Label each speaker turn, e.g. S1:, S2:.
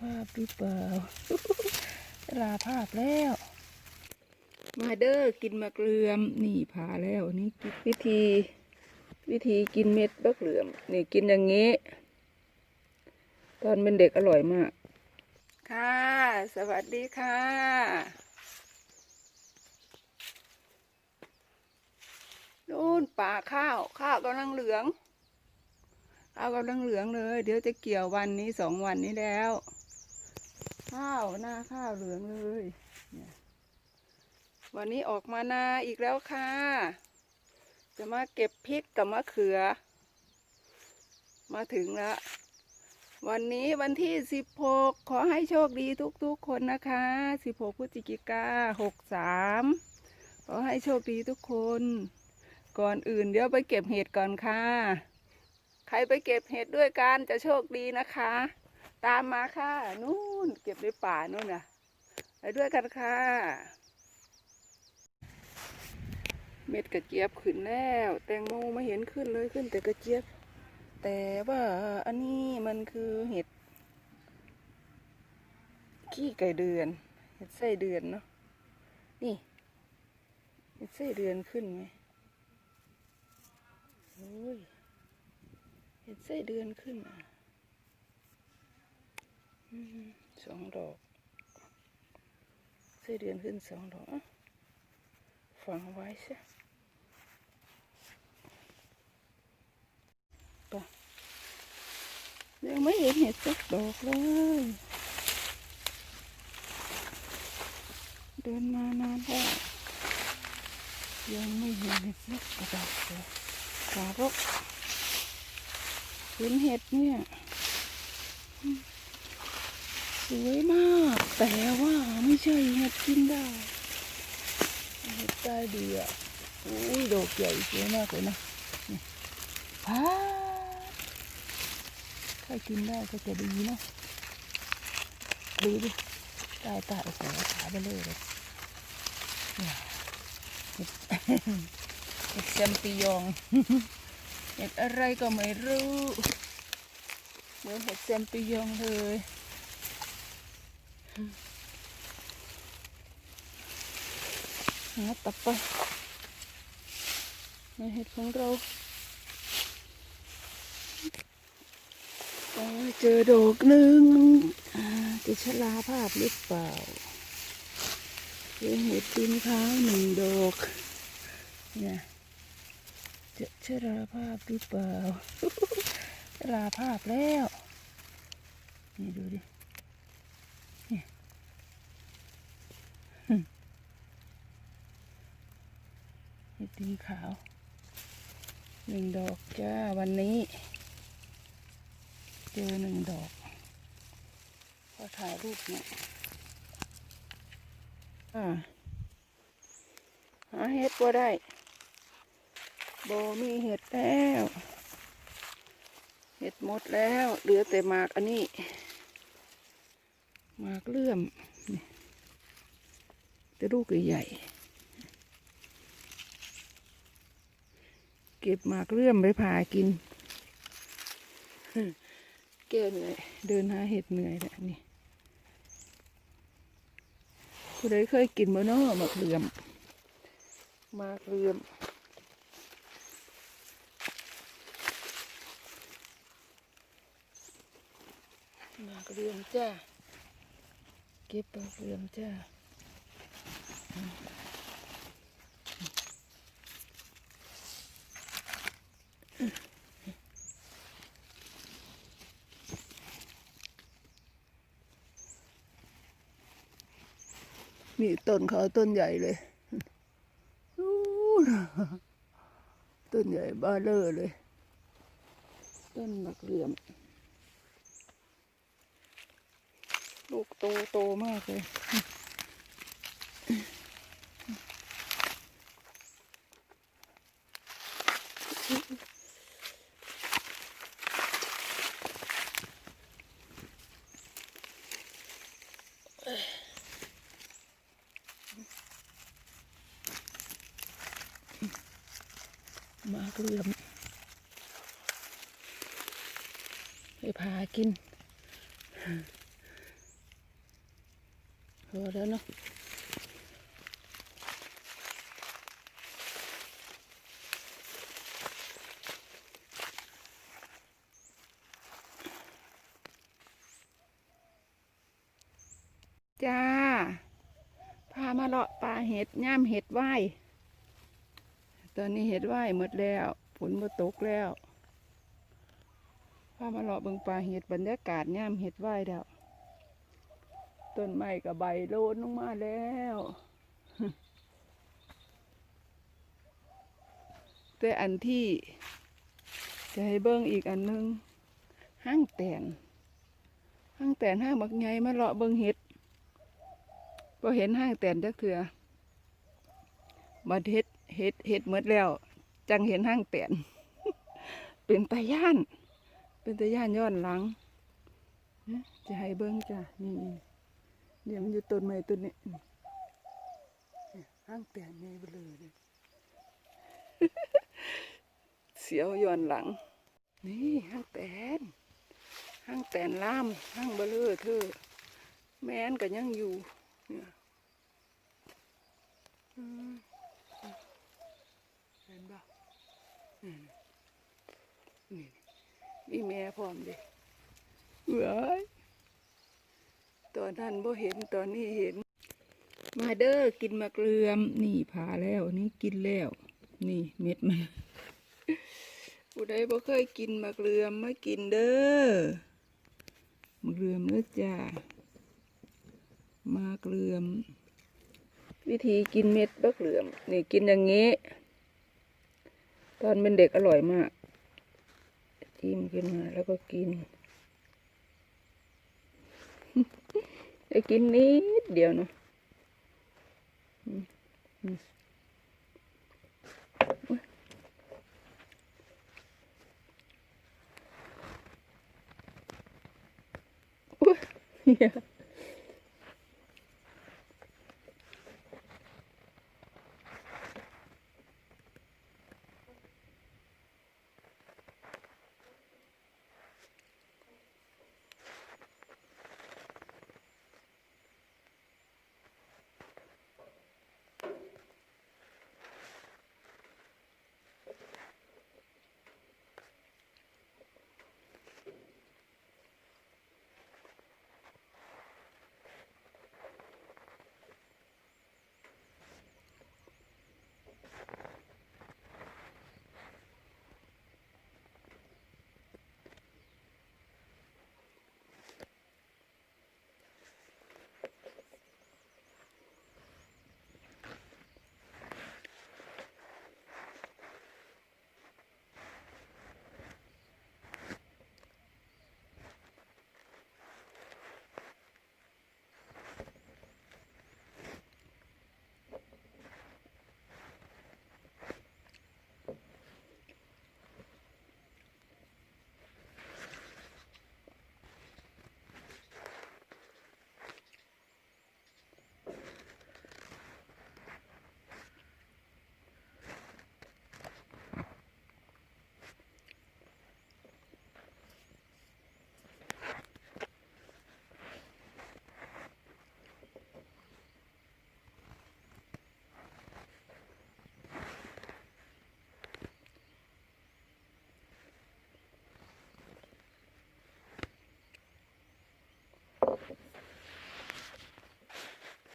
S1: ภาพหรือเปล่าลาภาพแล้ว มาเด้อกินมะเกลือมนี่ผ่าแล้วนี่กินวิธี วิธีกินเม็ดมะเกลือมนี่กินอย่างนี้ ตอนเป็นเด็กอร่อยมาก ค่ะ สวัสดีค่ะนู่นป่าข้าว ข้าวกำลังเหลืองข้าวกำลังเหลืองเลย เดี๋ยวจะเกี่ยววันนี้สองวันนี้แล้ว ข้าวหน้าข้าวเหลืองเลยเนี่ยวันนี้ออกมานาอีกแล้วค่ะ จะมาเก็บพริกกับมะเขือ มาถึงแล้ว วันนี้วันที่สิบหกขอให้โชคดีทุกๆคนนะคะสิบหกพฤศจิกาหกสามขอให้โชคดีทุกคน ก่อนอื่นเดี๋ยวไปเก็บเห็ดก่อนค่ะ ใครไปเก็บเห็ดด้วยกันจะโชคดีนะคะ ตามมาค่ะ นู่นเก็บในป่านู่นน่ะไปด้วยกันค่ะ เม็ดกระเจี๊ยบขึ้นแล้ว แตงโมไม่เห็นขึ้นเลยขึ้นแต่กระเจี๊ยบ แต่ว่าอันนี้มันคือเห็ด ขี้ไก่เดือน เห็ดไส้เดือนเนาะ นี่ เห็ดไส้เดือนขึ้นไหมโอ้ย เห็ดไส้เดือนขึ้นอะ สองดอกไส้เดือนขึ้นสองดอกฝังไว้ใช่ปะยังไม่เห็นเห็ดสักดอกเลย เดินมานานแล้วยังไม่เห็นเห็ดสักดอกเลยกาบกเห็นเห็ดเนี่ย สวยมาก แต่ว่าไม่ใช่เห็ดกินได้เห็ดใต้ดีอะโอ้ยดอกใหญ่สวยมากเลยนะนี่ว้าถ้ากินได้ก็จะดีนะดูดิใต้ใต้โอ้โหขาไปเลยเลยเห็ดเห็ดแซมปิยองเห็ดอะไรก็ไม่รู้ เหมือนเห็ดแซมปิยองเลย หาต่อไปในเห็ดของเราเจอดอกหนึ่งจะชลาภาพหรือเปล่าเจอเห็ดตีนขาหนึ่งดอกเนี่ยจะชราภาพหรือเปล่าชราภาพแล้ว นี่ดูดิ เห็ดตีนขาวหนึ่งดอกจ้าวันนี้ เจอหนึ่งดอกขอถ่ายรูปหน่อยอ่าหาเห็ดก็ได้โบมีเห็ดแล้ว เห็ดหมดแล้วเหลือแต่หมากอันนี้หมากเลื่อมแต่ลูกใหญ่ เก็บหมากเลื่อมไปผ่ากิน แก้เหนื่อยเดินหาเห็ดเหนื่อยแหละนี่ผู้ใดเคยกินบ่เนาะหมากเลื่อมหมากเลื่อมหมากเรืองจ้าเก็บหมากเรืองจ้า นี่ต้นเขาต้นใหญ่เลยต้นใหญ่บ้าเลอเลย ต้นหมักเหลี่ยม ลูกโตโตมากเลย มาเลือมไปพากินพอแล้วเนาะจ้า พามาเลาะป่าเห็ดย่ามเห็ดไหว ตอนนี้เห็ดไหวหมดแล้วฝนมาตกแล้วพามาเลาะเบิงป่าเห็ดบรรยากาศย่ามเห็ดไหวแล้วต้นไม้กับใบโลนลงมาแล้วแต่อันที่ จะให้เบิ่งอีกอันหนึงห้างแตนห้างแตนห้างบักไงมาเลาะเบิ่งเห็ดพอเห็นห้างแตนจักเถื่อบัดเห็ด เห็ดเห็ดหมดแล้ว จังเห็นห้างแตนเป็นตาย่าน เป็นตาย่านย้อนหลังจะให้เบิ่งจ้ะนี่เดี๋ยวมันอยู่ต้นไม้ต้นนี้ห้างแตนนี่เบลอเลยเสียวย้อนหลัง นี่ห้างแตนห้างแตนล่ามห้างเบลอเธอแม่นก็ยังอยู่เนี่ยอืมเห็นบ่อืม นี่มีแม่พร้อมด้เอ้ยตอนนั้นบ่เห็นตอนนี้เห็น มาเด้อกินมะเกลือม นี่ผ่าแล้วนี่กินแล้ว นี่เม็ดมันผู้ใดบ่เคยกินมะเกลือมมากินเด้อมะเกลือมเด้อจ้ามาเกลือม วิธีกินเม็ดมะเกลือมนี่กินอย่างงี้ ตอนเป็นเด็กอร่อยมากจิ้มขึ้นมาแล้วก็กินได้กินนิดเดียวเนาะอืมอืมอุ๊ยอุ๊ยเหี้ย problem.